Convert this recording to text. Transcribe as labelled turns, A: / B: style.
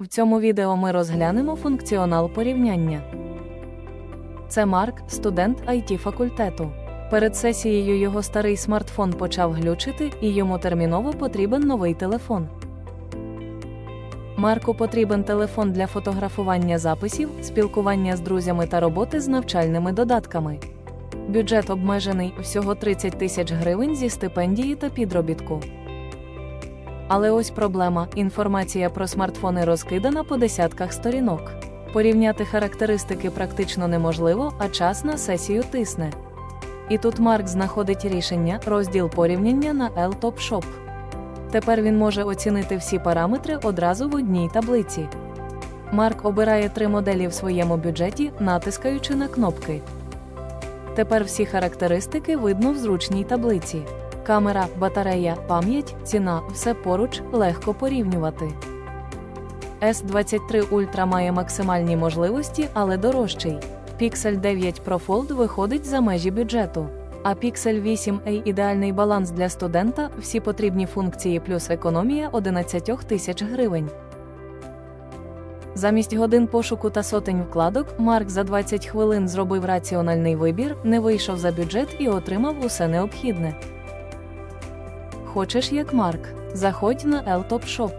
A: В цьому відео ми розглянемо функціонал порівняння. Це Марк, студент it факультету. Перед сесією його старий смартфон почав глючити, і йому терміново потрібен новий телефон. Марку потрібен телефон для фотографування записів, спілкування з друзями та роботи з навчальними додатками. Бюджет обмежений всього 30 тисяч гривень зі стипендії та підробітку. Але ось проблема: інформація про смартфони розкидана по десятках сторінок. Порівняти характеристики практично неможливо, а час на сесію тисне. І тут Марк знаходить рішення розділ порівняння на L-Top Shop. Тепер він може оцінити всі параметри одразу в одній таблиці. Марк обирає три моделі в своєму бюджеті, натискаючи на кнопки. Тепер всі характеристики видно в зручній таблиці. Камера, батарея, пам'ять, ціна все поруч легко порівнювати. S23 Ultra має максимальні можливості, але дорожчий. Pixel 9 Pro Fold виходить за межі бюджету. А Pixel 8a ідеальний баланс для студента, всі потрібні функції плюс економія 11 тисяч гривень. Замість годин пошуку та сотень вкладок, Марк за 20 хвилин зробив раціональний вибір, не вийшов за бюджет і отримав усе необхідне. Хочеш як Марк? Заходь на L-Top Shop.